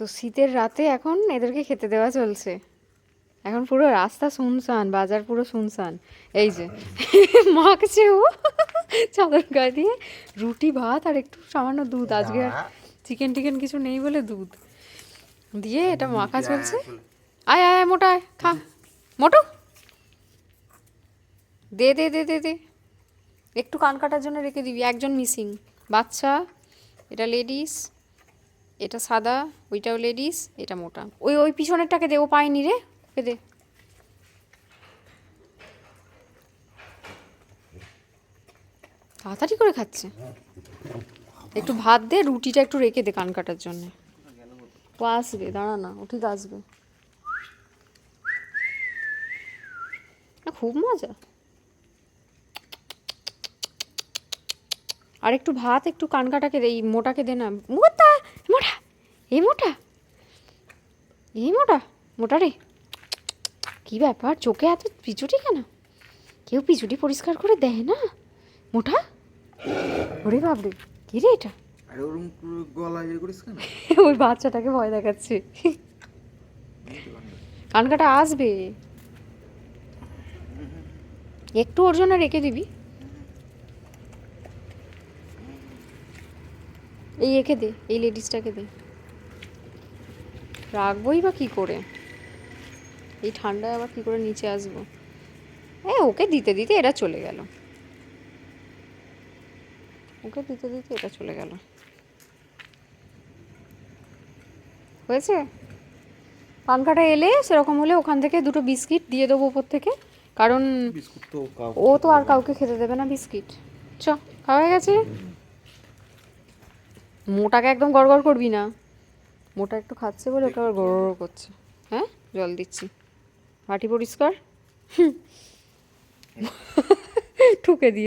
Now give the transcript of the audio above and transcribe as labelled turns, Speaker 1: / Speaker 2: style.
Speaker 1: তো শীতের রাতে এখন এদেরকে খেতে দেওয়া চলছে। এখন পুরো রাস্তা শুনশান বাজার পুরো শুনশান। এই যে মাখছে ও চাদর গায়ে দিয়ে রুটি ভাত আর একটু সামান্য দুধ। আজকে আর চিকেন টিকেন কিছু নেই বলে দুধ। দিয়ে এটা মাখা চলছে। আয় আয় মোটা আয় খা। মোটো। দে দে দে দে দে। একটু কান কাটার জন্য রেখে দিবি। একজন মিসিং। বাচ্চা এটা লেডিস। এটা সাদা ওইটাও লেডিস এটা মোটা। ওই ওই পিছনেরটাকে দে ও পায়নি রে। ওকে দে। তাড়াতাড়ি করে খাচ্ছে। একটু ভাত দে রুটিটা একটু রেখে দে কান কাটার জন্য। ও আসবে দাঁড়া না ও ঠিক আসবে। না, খুব মজা। আর একটু ভাত একটু কানকাটাকে দে এই মোটাকে দে না। মোটা মোটা এই মোটা এই মোটা মোটা রে। কি ব্যাপার চোখে এত পিছুটি কেন? কেউ পিছুটি পরিষ্কার করে দেয় না? মোটা? ওরে বাবরে কি রে এটা?
Speaker 2: আরে ওরকম গলা ইয়ে করিস কেন?
Speaker 1: ওই বাচ্চাটাকে ভয় দেখাচ্ছে। কানকাটা আসবে। একটু ওর জন্য রেখে দিবি। এই একে দে এই লেডিসটাকে দে। রাখবোই বা কি করে? এই ঠান্ডায় আবার কি করে নিচে আসব? এ ওকে দিতে দিতে এটা চলে গেল। ওকে দিতে দিতে এটা চলে গেল। হয়েছে? পান কাটা এলে সেরকম হলে ওখান থেকে দুটো বিস্কিট দিয়ে দেবো ওপর থেকে। কারণ ও তো আর কাউকে খেতে দেবে না বিস্কিট। চ খাওয়া হয়ে গেছে? মোটাকে একদম গড়গড় করবি না। মোটা একটু খাচ্ছে বলে ওকে আবার গড় করছে। হ্যাঁ? জল দিচ্ছি। হাঁটি পরিষ্কার? ঠুকে দিয়ে।